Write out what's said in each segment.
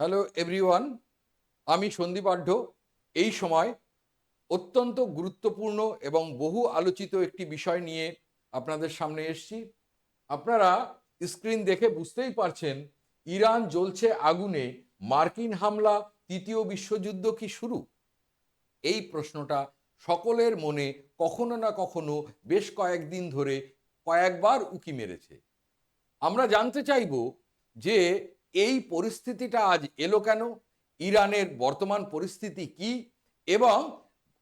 Hello everyone আমি সন্দীপ আঢ্য এই সময় অত্যন্ত গুরুত্বপূর্ণ এবং বহু আলোচিত একটি বিষয় নিয়ে আপনাদের সামনে এসেছি। আপনারা স্ক্রিন দেখে বুঝতেই পারছেন, ইরান জ্বলছে আগুনে। মার্কিন হামলা, তৃতীয় বিশ্বযুদ্ধ কি শুরু? এই প্রশ্নটা সকলের মনে কখনো না কখনো বেশ কয়েকদিন ধরে কয়েকবার উকি মেরেছে। আমরা জানতে চাইব যে এই পরিস্থিতিটা আজ এলো কেন? ইরানের বর্তমান পরিস্থিতি কি? এবং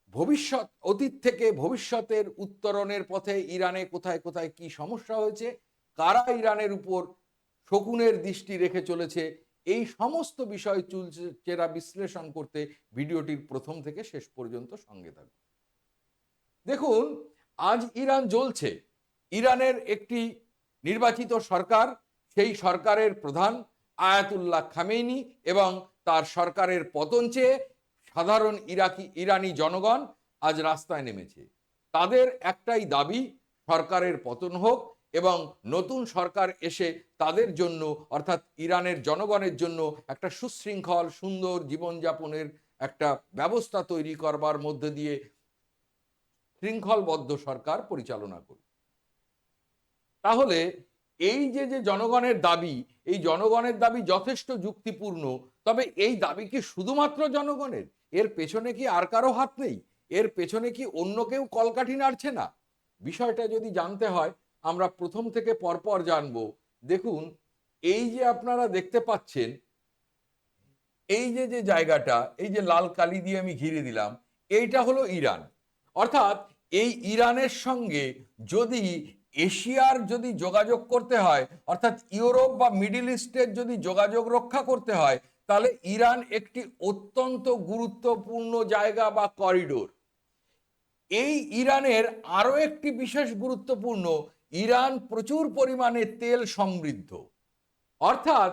ভবিষ্যৎ, অতীত থেকে ভবিষ্যতের উত্তরণের পথে ইরানে কোথায় কোথায় কি সমস্যা হয়েছে? কারা ইরানের উপর শকুনের দৃষ্টি রেখে চলেছে? এই সমস্ত বিষয় চুলচেরা বিশ্লেষণ করতে ভিডিওটির প্রথম থেকে শেষ পর্যন্ত সঙ্গে থাকুন। দেখুন, আজ ইরান জ্বলছে। ইরানের একটি নির্বাচিত সরকার, সেই সরকারের প্রধান আয়াতুল্লাহ খামেনি এবং তার সরকারের পতন চেয়ে সাধারণ ইরাকি, ইরানি জনগণ আজ রাস্তায় নেমেছে। তাদের একটাই দাবি, সরকারের পতন হোক এবং নতুন সরকার এসে তাদের জন্য, অর্থাৎ ইরানের জনগণের জন্য একটা সুশৃঙ্খল, সুন্দর জীবনযাপনের একটা ব্যবস্থা তৈরি করবার মধ্যে দিয়ে শৃঙ্খলবদ্ধ সরকার পরিচালনা করবে তাহলে এই যে যে জনগণের দাবি, এই জনগণের দাবি যথেষ্ট যুক্তিপূর্ণ, তবে এই দাবি কি শুধুমাত্র জনগণের? এর পেছনে কি আর কারও হাত নেই? এর পেছনে কি অন্য কেউ কলকাঠি নাড়ছে না? বিষয়টা যদি জানতে হয়, আমরা প্রথম থেকে পরপর জানব। দেখুন, এই যে আপনারা দেখতে পাচ্ছেন, এই যে যে জায়গাটা, এই যে লাল কালি দিয়ে আমি ঘিরে দিলাম, এইটা হলো ইরান। অর্থাৎ এই ইরানের সঙ্গে যদি এশিয়ার যদি যোগাযোগ করতে হয়, অর্থাৎ ইউরোপ বা মিডিল ইস্টের যদি যোগাযোগ রক্ষা করতে হয়, তাহলে ইরান একটি অত্যন্ত গুরুত্বপূর্ণ জায়গা বা করিডোর। এই ইরানের আরও একটি বিশেষ গুরুত্বপূর্ণ, ইরান প্রচুর পরিমাণে তেল সমৃদ্ধ। অর্থাৎ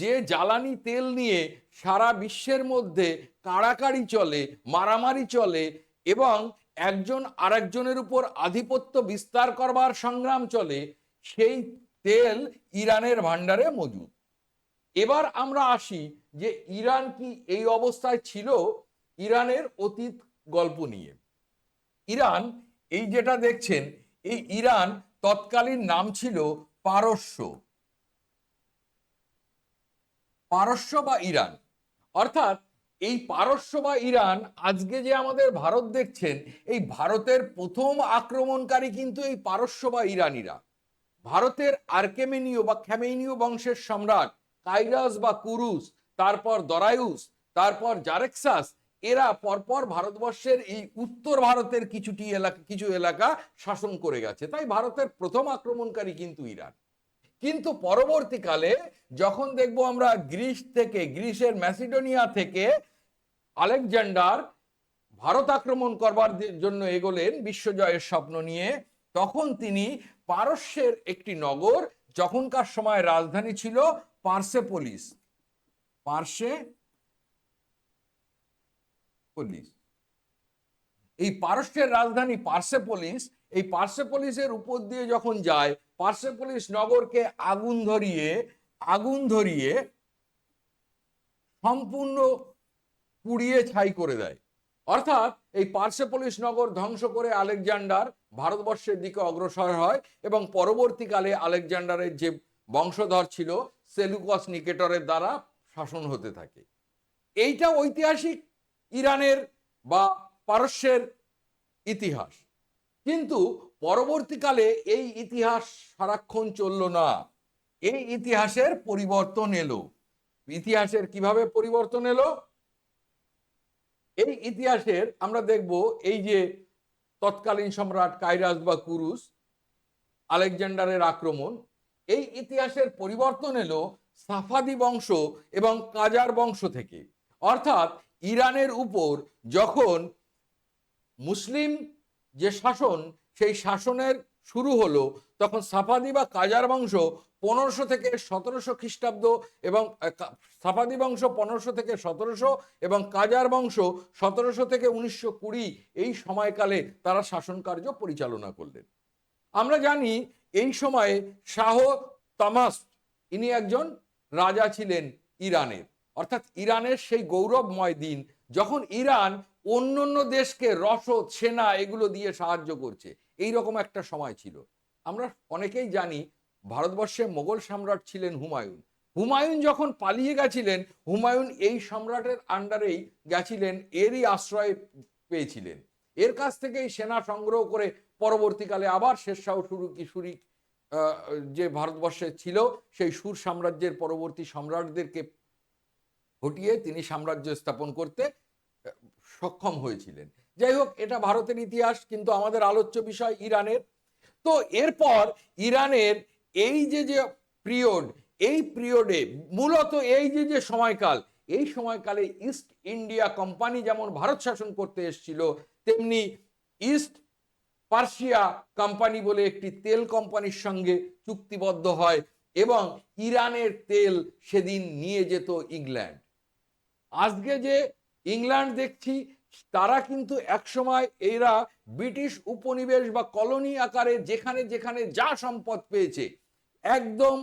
যে জ্বালানি তেল নিয়ে সারা বিশ্বের মধ্যে কাড়াকাড়ি চলে, মারামারি চলে এবং একজন আরেকজনের উপর আধিপত্য বিস্তার করবার সংগ্রাম চলে, সেই তেল ইরানের ভাণ্ডারে মজুদ। এবার আমরা আসি যে ইরান কি এই অবস্থায় ছিল, ইরানের অতীত গল্প নিয়ে। ইরান, এই যেটা দেখছেন, এই ইরান তৎকালীন নাম ছিল পারস্য। পারস্য বা ইরান। অর্থাৎ এই পারস্য বা ইরান আজকে যে আমাদের ভারত দেখছেন, এই ভারতের প্রথম আক্রমণকারী কিন্তু এই পারস্য বা ইরানিরা। ভারতের আর্কেমেনীয় বা খ্যামেনীয় বংশের সম্রাট কাইরাস বা কুরুস, তারপর দরায়ুস, তারপর জারেক্সাস, এরা পরপর ভারতবর্ষের এই উত্তর ভারতের কিছুটি এলাকা, কিছু এলাকা শাসন করে গেছে। তাই ভারতের প্রথম আক্রমণকারী কিন্তু ইরান। কিন্তু পরবর্তীকালে যখন দেখব আমরা গ্রিস থেকে, গ্রিসের ম্যাসিডোনিয়া থেকে আলেকজান্ডার ভারত আক্রমণ করবার জন্য এগোলেন বিশ্বজয়ের স্বপ্ন নিয়ে, তখন তিনি পারস্যের একটি নগর, যখনকার সময় রাজধানী ছিল পার্সেপোলিস। পার্সে পলিস। এই পারস্যের রাজধানী পার্সেপোলিস, এই পার্সেপোলিসের উপর দিয়ে যখন যায় পার্সেপোলিস নগরকে আগুন ধরিয়ে আগুন ধরিয়ে সম্পূর্ণ পুড়িয়ে ছাই করে দেয়। অর্থাৎ এই পার্সেপোলিস নগর ধ্বংস করে আলেকজান্ডার ভারতবর্ষের দিকে অগ্রসর হয় এবং পরবর্তীকালে আলেকজান্ডারের যে বংশধর ছিল, সেলুকস নিকেটরের দ্বারা শাসন হতে থাকে। এইটা ঐতিহাসিক ইরানের বা পারস্যের ইতিহাস। কিন্তু পরবর্তীকালে এই ইতিহাস সারাক্ষণ চলল না। এই ইতিহাসের পরিবর্তন এলো। ইতিহাসের কীভাবে পরিবর্তন এলো? এই ইতিহাসের আমরা দেখব এই যে তৎকালীন সম্রাট কাইরাস বা কুরুস, আলেকজান্ডারের আক্রমণ, এই ইতিহাসের পরিবর্তন এলো সাফাদি বংশ এবং কাজার বংশ থেকে। অর্থাৎ ইরানের উপর যখন মুসলিম যে শাসন সেই শাসনের শুরু হলো তখন সাফাদি বা কাজার বংশ পনেরোশো থেকে সতেরোশো খ্রিস্টাব্দ এবং সাফাদি বংশ পনেরোশো থেকে সতেরোশো এবং কাজার বংশ সতেরোশো থেকে উনিশশো কুড়ি এই সময়কালে তারা শাসন কার্য পরিচালনা করলেন। আমরা জানি এই সময়ে শাহ তামাস, ইনি একজন রাজা ছিলেন ইরানের। অর্থাৎ ইরানের সেই গৌরবময় দিন যখন ইরান অন্য অন্য দেশকে, রসদ, সেনা এগুলো দিয়ে সাহায্য করছে। এই রকম একটা সময় ছিল। আমরা অনেকেই জানি ভারতবর্ষে মোগল সম্রাট ছিলেন হুমায়ুন। হুমায়ুন যখন পালিয়ে গেছিলেন হুমায়ুন এই সম্রাটের আন্ডারেই গেছিলেন এরই আশ্রয় পেয়েছিলেন। এর কাছ থেকেই সেনা সংগ্রহ করে পরবর্তীকালে আবার শেরশাহ শুরু কি শুরি আহ, যে ভারতবর্ষে ছিল সেই সুর সাম্রাজ্যের পরবর্তী সম্রাটদেরকে হটিয়ে তিনি সাম্রাজ্য স্থাপন করতে সক্ষম হয়েছিলেন। যাই হোক, এটা ভারতের ইতিহাস, কিন্তু আমাদের আলোচ্য বিষয় ইরানের। তো এরপর ইরানের এই যে যে পিরিয়ড এই পিরিয়ডে মূলত এই যে যে সময়কাল, এই সময়কালে ইস্ট ইন্ডিয়া কোম্পানি যেমন ভারত শাসন করতে এসেছিল, তেমনি ইস্ট পার্সিয়া কোম্পানি বলে একটি তেল কোম্পানির সঙ্গে চুক্তিবদ্ধ হয় এবং ইরানের তেল সেদিন নিয়ে যেত ইংল্যান্ড। আজকে যে ইংল্যান্ড দেখছি তারা কিন্তু একসময় এরা ব্রিটিশ উপনিবেশ বা কলোনি আকারে যেখানে যেখানে যা সম্পদ পেয়েছে, একদম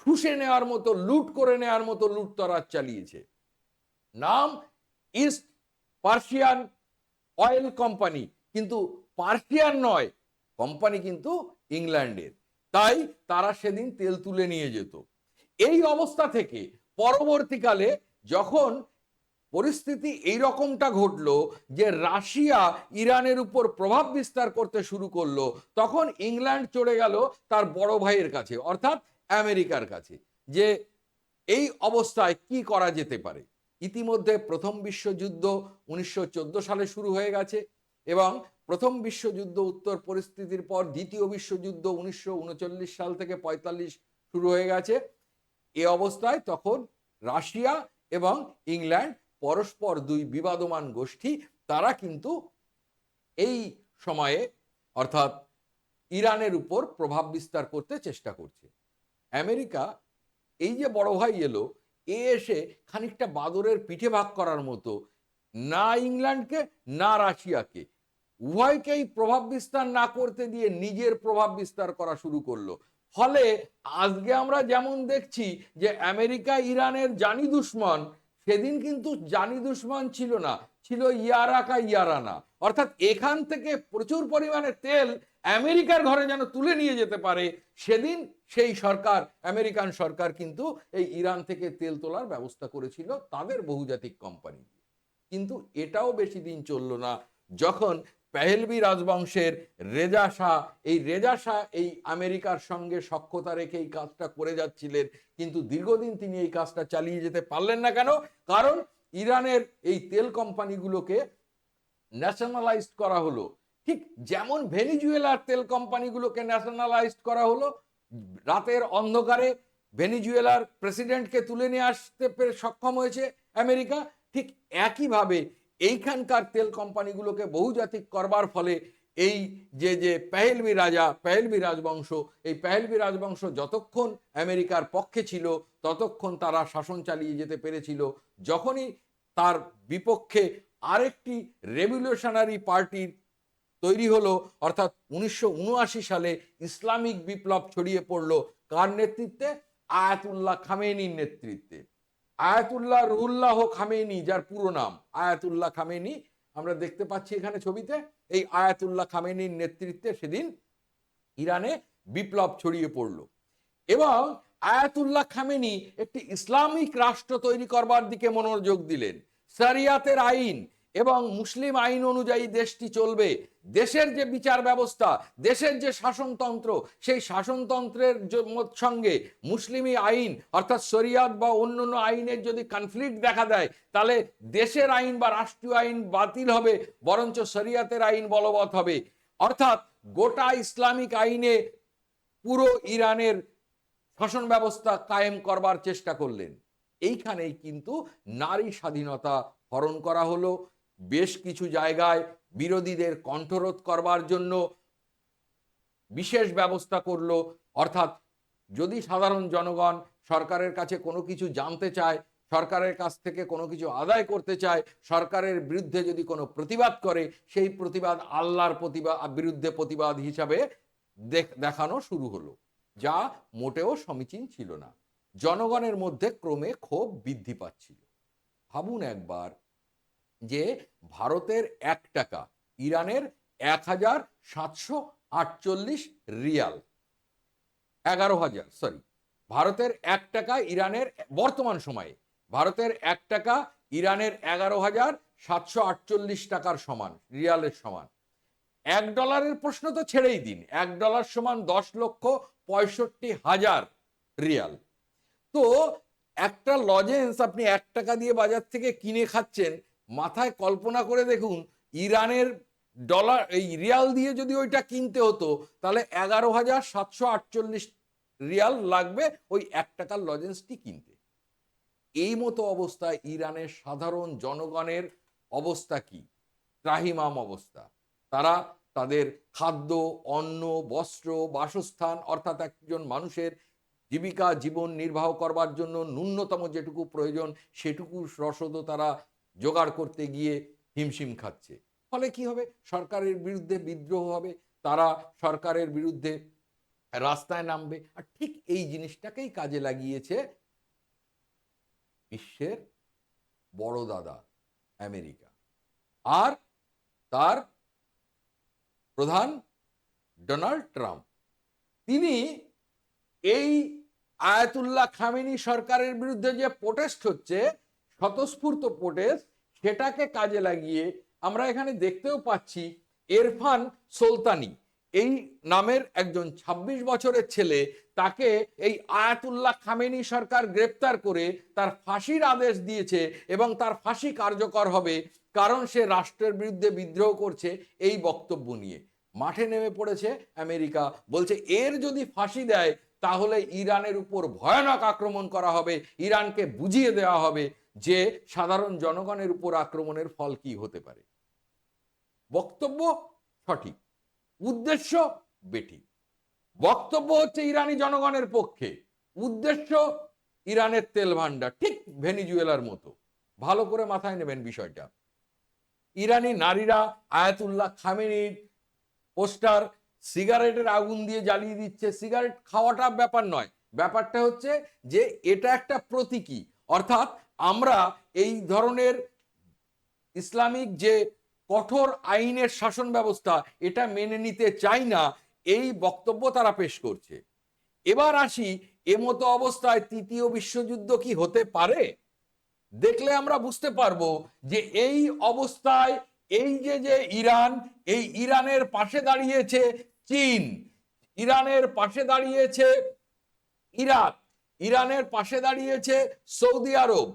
শুষে নেওয়ার মতো, লুট করে নেওয়ার মতো লুটতরাজ চালিয়েছে। নাম ইস্ট পার্সিয়ান অয়েল কোম্পানি কিন্তু পার্সিয়ান নয় কোম্পানি কিন্তু ইংল্যান্ডের। তাই তারা সেদিন তেল তুলে নিয়ে যেত। এই অবস্থা থেকে পরবর্তীকালে যখন পরিস্থিতি এই রকমটা ঘটলো যে রাশিয়া ইরানের উপর প্রভাব বিস্তার করতে শুরু করল, তখন ইংল্যান্ড চলে গেল তার বড় ভাইয়ের কাছে, অর্থাৎ আমেরিকার কাছে, যে এই অবস্থায় কি করা যেতে পারে? ইতিমধ্যে প্রথম বিশ্বযুদ্ধ উনিশশো চোদ্দ সালে শুরু হয়ে গেছে এবং প্রথম বিশ্বযুদ্ধ উত্তর পরিস্থিতির পর দ্বিতীয় বিশ্বযুদ্ধ উনিশশো উনচল্লিশ সাল থেকে পঁয়তাল্লিশ শুরু হয়ে গেছে। এ অবস্থায় তখন রাশিয়া এবং ইংল্যান্ড পরস্পর দুই বিবাদমান গোষ্ঠী, তারা কিন্তু এই সময়ে, অর্থাৎ ইরানের উপর প্রভাব বিস্তার করতে চেষ্টা করছে। আমেরিকা এই যে বড় ভাই এলো, এ এসে খানিকটা বাদরের পিঠে ভাগ করার মতো, না ইংল্যান্ডকে, না রাশিয়াকে, উভয়কেই প্রভাব বিস্তার না করতে দিয়ে নিজের প্রভাব বিস্তার করা শুরু করল। ফলে আজকে আমরা যেমন দেখছি যে আমেরিকা ইরানের জানি দুশ্মন সেদিন কিন্তু জানি দুশ্মন ছিল না, ছিল ইয়ারাকা ইয়ারানা। অর্থাৎ এখান থেকে প্রচুর পরিমাণে তেল আমেরিকার ঘরে যেন তুলে নিয়ে যেতে পারে, সেদিন সেই সরকার, আমেরিকান সরকার কিন্তু এই ইরান থেকে তেল তোলার ব্যবস্থা করেছিল তাদের বহুজাতিক কোম্পানি কিন্তু এটাও বেশি দিন চলল না। যখন পেহেলবি রাজবংশের রেজা শাহ। এই রেজা শাহ এই আমেরিকার সঙ্গে সক্ষতা রেখে এই কাজটা করে যাচ্ছিলেন। কিন্তু দীর্ঘদিন তিনি এই কাজটা চালিয়ে যেতে পারলেন না কেন? কারণ ইরানের এই তেল কোম্পানিগুলোকে ন্যাশনালাইজড করা হলো। ঠিক যেমন ভেনিজুয়েলার তেল কোম্পানিগুলোকে ন্যাশনালাইজড করা হলো, রাতের অন্ধকারে ভেনিজুয়েলার প্রেসিডেন্টকে তুলে নিয়ে আসতে পেরে সক্ষম হয়েছে আমেরিকা। ঠিক একইভাবে এইখানকার তেল কোম্পানিগুলোকে বহুজাতিক করবার ফলে এই যে যে পেহেলবি রাজা পেহেলবি রাজবংশ, এই পেহেলবি রাজবংশ যতক্ষণ আমেরিকার পক্ষে ছিল, ততক্ষণ তারা শাসন চালিয়ে যেতে পেরেছিল। যখনই তার বিপক্ষে আরেকটি রেভলিউশনারি পার্টির তৈরি হলো, অর্থাৎ উনিশশো উনআশি সালে ইসলামিক বিপ্লব ছড়িয়ে পড়ল কার নেতৃত্বে? আয়াতুল্লাহ খামেনির নেতৃত্বে। আয়াতুল্লাহ রুহুল্লাহ খামেনি যার পুরো নাম, আয়াতুল্লাহ খামেনি আমরা দেখতে পাচ্ছি এখানে ছবিতে, এই আয়াতুল্লাহ খামেনির নেতৃত্বে সেদিন ইরানে বিপ্লব ছড়িয়ে পড়ল। এবং আয়াতুল্লাহ খামেনি একটি ইসলামিক রাষ্ট্র তৈরি করবার দিকে মনোযোগ দিলেন। সারিয়াতের আইন এবং মুসলিম আইন অনুযায়ী দেশটি চলবে। দেশের যে বিচার ব্যবস্থা, দেশের যে শাসনতন্ত্র, সেই শাসনতন্ত্রের সঙ্গে মুসলিমি আইন, অর্থাৎ শরিয়াত বা অন্য অন্য আইনের যদি কনফ্লিক্ট দেখা দেয়, তাহলে দেশের আইন বা রাষ্ট্রীয় আইন বাতিল হবে, বরঞ্চ শরিয়াতের আইন বলবৎ হবে। অর্থাৎ গোটা ইসলামিক আইনে পুরো ইরানের শাসন ব্যবস্থা কায়েম করবার চেষ্টা করলেন। এইখানেই কিন্তু নারী স্বাধীনতা হরণ করা হলো। বেশ কিছু জায়গায় বিরোধীদের কণ্ঠরোধ করবার জন্য বিশেষ ব্যবস্থা করল। অর্থাৎ যদি সাধারণ জনগণ সরকারের কাছে কোনো কিছু জানতে চায়, সরকারের কাছ থেকে কোনো কিছু আদায় করতে চায়, সরকারের বিরুদ্ধে যদি কোনো প্রতিবাদ করে, সেই প্রতিবাদ আল্লাহর প্রতিবাদ বিরুদ্ধে প্রতিবাদ হিসাবে দেখ- দেখানো শুরু হলো, যা মোটেও সমীচীন ছিল না। জনগণের মধ্যে ক্রমে ক্ষোভ বৃদ্ধি পাচ্ছিল। ভাবুন একবার যে ভারতের এক টাকা, ইরানের এক হাজার সাতশো আটচল্লিশ রিয়াল। এগারো হাজার সরি ভারতের এক টাকা, ইরানের বর্তমান সময়ে। ভারতের এক টাকা, ইরানের এগারো হাজার সাতশো আটচল্লিশ টাকার সমান, রিয়ালের সমান। এক ডলারের প্রশ্ন তো ছেড়েই দিন। এক ডলার সমান দশ লক্ষ পঁয়ষট্টি হাজার রিয়াল। তো একটা লজেন্স আপনি এক টাকা দিয়ে বাজার থেকে কিনে খাচ্ছেন মাথায় কল্পনা করে দেখুন, ইরানের ডলার, এই রিয়াল দিয়ে যদি ওইটা কিনতে হতো, তাহলে এগারো হাজার সাতশো আটচল্লিশ রিয়াল লাগবে ওই এক টাকার লজেন্সটি কিনতে। এই মতো অবস্থায় ইরানের সাধারণ জনগণের অবস্থা কি? ত্রাহিমাম অবস্থা। তারা তাদের খাদ্য, অন্ন, বস্ত্র, বাসস্থান, অর্থাৎ একজন মানুষের জীবিকা, জীবন নির্বাহ করবার জন্য ন্যূনতম যেটুকু প্রয়োজন, সেটুকু রসদও তারা জোগাড় করতে গিয়ে হিমশিম খাচ্ছে। ফলে কি হবে? সরকারের বিরুদ্ধে বিদ্রোহ হবে, তারা সরকারের বিরুদ্ধে রাস্তায় নামবে। আর ঠিক এই জিনিসটাকেই কাজে লাগিয়েছে বিশ্বের বড় দাদা আমেরিকা। আর তার প্রধান ডোনাল্ড ট্রাম্প, তিনি এই আয়াতুল্লাহ খামেনি সরকারের বিরুদ্ধে যে প্রোটেস্ট হচ্ছে স্বতঃস্ফূর্ত প্রোটেস্ট, সেটাকে কাজে লাগিয়ে আমরা এখানে দেখতেও পাচ্ছি এরফান সুলতানি। এই নামের একজন ২৬ বছরের ছেলে, তাকে এই আয়াতুল্লাহ খামেনি সরকার গ্রেপ্তার করে তার ফাঁসির আদেশ দিয়েছে এবং তার ফাঁসি কার্যকর হবে কারণ সে রাষ্ট্রের বিরুদ্ধে বিদ্রোহ করছে এই বক্তব্য নিয়ে। মাঠে নেমে পড়েছে আমেরিকা, বলছে এর যদি ফাঁসি দেয় তাহলে ইরানের উপর ভয়ানক আক্রমণ করা হবে, ইরানকে বুঝিয়ে দেওয়া হবে। যে সাধারণ জনগণের উপর আক্রমণের ফল কি হতে পারে? বক্তব্য সঠিক, উদ্দেশ্য বেঠিক। বক্তব্য হচ্ছে ইরানি জনগণের পক্ষে, উদ্দেশ্য ইরানের তেল ভান্ডার ঠিক ভেনিজুয়েলার মতো। ভালো করে মাথায় নেবেন বিষয়টা। ইরানি নারীরা আয়াতুল্লাহ খামেনির পোস্টার সিগারেটের আগুন দিয়ে জ্বালিয়ে দিচ্ছে। সিগারেট খাওয়াটা ব্যাপার নয়। ব্যাপারটা হচ্ছে যে এটা একটা প্রতীকী। অর্থাৎ আমরা এই ধরনের ইসলামিক যে কঠোর আইনের শাসন ব্যবস্থা, এটা মেনে নিতে চাই না, এই বক্তব্য তারা পেশ করছে। এবার আসি এমতো অবস্থায় তৃতীয় বিশ্বযুদ্ধ কি হতে পারে? দেখলে আমরা বুঝতে পারব যে এই অবস্থায় এই যে যে ইরান, এই ইরানের পাশে দাঁড়িয়েছে চীন, ইরানের পাশে দাঁড়িয়েছে ইরাক, ইরানের পাশে দাঁড়িয়েছে সৌদি আরব।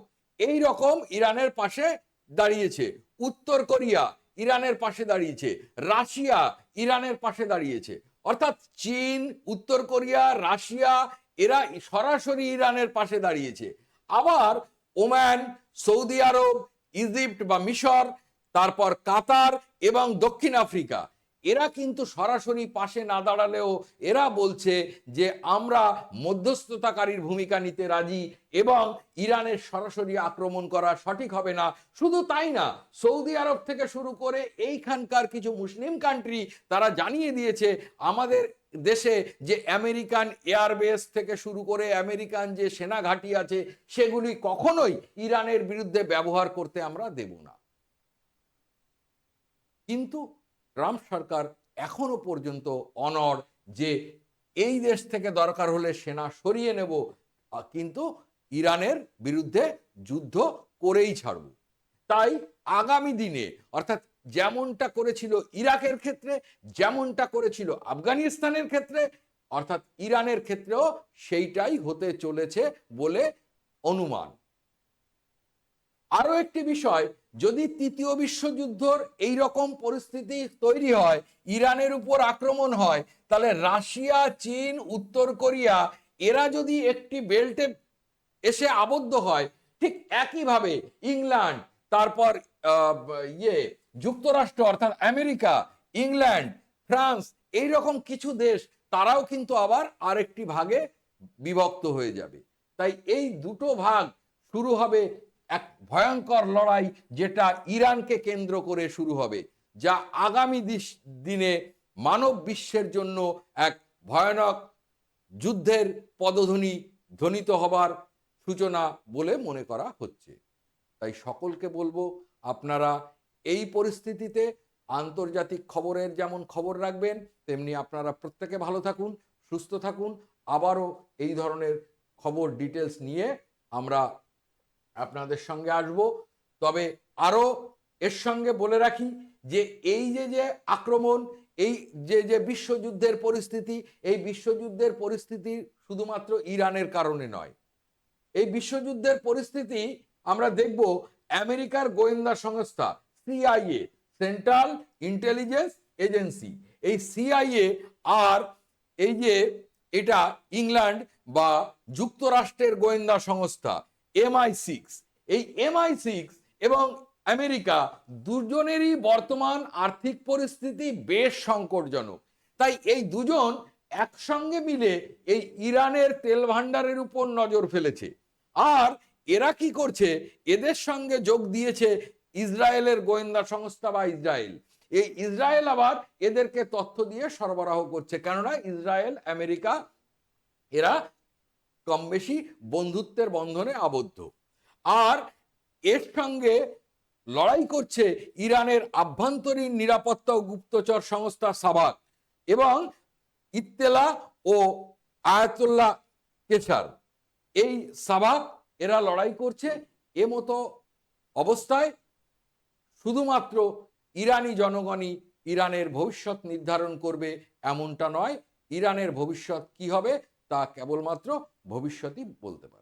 এই রকম ইরানের পাশে দাঁড়িয়েছে। উত্তর কোরিয়া ইরানের পাশে দাঁড়িয়েছে। রাশিয়া ইরানের পাশে দাঁড়িয়েছে। অর্থাৎ চীন, উত্তর কোরিয়া, রাশিয়া, এরা সরাসরি ইরানের পাশে দাঁড়িয়েছে। আবার ওম্যান সৌদি আরব, ইজিপ্ট বা মিশর, তারপর কাতার এবং দক্ষিণ আফ্রিকা। এরা কিন্তু সরাসরি পাশে না দাঁড়ালেও এরা বলছে যে আমরা মধ্যস্থতাকারীর ভূমিকা নিতে রাজি এবং ইরানের সরাসরি আক্রমণ করা সঠিক হবে না। শুধু তাই না, সৌদি আরব থেকে শুরু করে এইখানকার কিছু মুসলিম কান্ট্রি তারা জানিয়ে দিয়েছে, আমাদের দেশে যে আমেরিকান এয়ারবেস থেকে শুরু করে আমেরিকান যে সেনা ঘাঁটি আছে, সেগুলি কখনোই ইরানের বিরুদ্ধে ব্যবহার করতে আমরা দেব না। কিন্তু ট্রাম্প সরকার এখনও পর্যন্ত অনর যে এই দেশ থেকে দরকার হলে সেনা সরিয়ে নেব কিন্তু ইরানের বিরুদ্ধে যুদ্ধ করেই ছাড়ব। তাই আগামী দিনে, অর্থাৎ যেমনটা করেছিল ইরাকের ক্ষেত্রে, যেমনটা করেছিল আফগানিস্তানের ক্ষেত্রে, অর্থাৎ ইরানের ক্ষেত্রেও সেইটাই হতে চলেছে বলে অনুমান। আরও একটি বিষয় যদি তৃতীয় বিশ্বযুদ্ধর এই রকম পরিস্থিতি তৈরি হয়, ইরানের উপর আক্রমণ হয়, তাহলে রাশিয়া, চীন, উত্তর কোরিয়া, এরা যদি একটি বেল্টে এসে আবদ্ধ হয়, ঠিক একইভাবে ইংল্যান্ড, তারপর ইয়ে যুক্তরাষ্ট্র, অর্থাৎ আমেরিকা, ইংল্যান্ড, ফ্রান্স এই রকম কিছু দেশ, তারাও কিন্তু আবার আরেকটি ভাগে বিভক্ত হয়ে যাবে। তাই এই দুটো ভাগ শুরু হবে এক ভয়ঙ্কর লড়াই যেটা ইরানকে কেন্দ্র করে শুরু হবে, যা আগামী দিনে মানব বিশ্বের জন্য এক ভয়ানক যুদ্ধের পদধ্বনি ধ্বনিত হবার সূচনা বলে মনে করা হচ্ছে। তাই সকলকে বলব, আপনারা এই পরিস্থিতিতে আন্তর্জাতিক খবরের যেমন খবর রাখবেন, তেমনি আপনারা প্রত্যেকে ভালো থাকুন, সুস্থ থাকুন। আবারও এই ধরনের খবর ডিটেলস নিয়ে আমরা আপনাদের সঙ্গে আসব। তবে আরও এর সঙ্গে বলে রাখি যে এই যে যে আক্রমণ, এই যে যে বিশ্বযুদ্ধের পরিস্থিতি, এই বিশ্বযুদ্ধের পরিস্থিতি শুধুমাত্র ইরানের কারণে নয়। এই বিশ্বযুদ্ধের পরিস্থিতি আমরা দেখব আমেরিকার গোয়েন্দা সংস্থা, সিআইএ, সেন্ট্রাল ইন্টেলিজেন্স এজেন্সি। এই সিআইএ আর এই যে এটা ইংল্যান্ড বা যুক্তরাষ্ট্রের গোয়েন্দা সংস্থা এমআই সিক্স এই এমআই সিক্স এবং আমেরিকা দুজনেরই বর্তমান আর্থিক পরিস্থিতি বেশ সংকটজনক। তাই এই দুজন একসঙ্গে মিলে এই ইরানের তেল ভান্ডারের উপর নজর ফেলেছে। আর এরা কি করছে? এদের সঙ্গে যোগ দিয়েছে ইসরায়েলের গোয়েন্দা সংস্থা বা ইসরায়েল। এই ইসরায়েল আবার এদেরকে তথ্য দিয়ে সরবরাহ করছে। কেননা ইসরায়েল, আমেরিকা, এরা কম বেশি বন্ধুত্বের বন্ধনে আবদ্ধ। আর এর সঙ্গে লড়াই করছে ইরানের আভ্যন্তরীণ নিরাপত্তা ও গুপ্তচর সংস্থা সাবাক এবং ইত্তেলা ও আয়াতুল্লাহ কেসার এই সাবাক এরা লড়াই করছে এ মতো অবস্থায় শুধুমাত্র ইরানি জনগণই ইরানের ভবিষ্যৎ নির্ধারণ করবে এমনটা নয়, ইরানের ভবিষ্যৎ কি হবে তা কেবলমাত্র ভবিষ্যতই বলতে পারে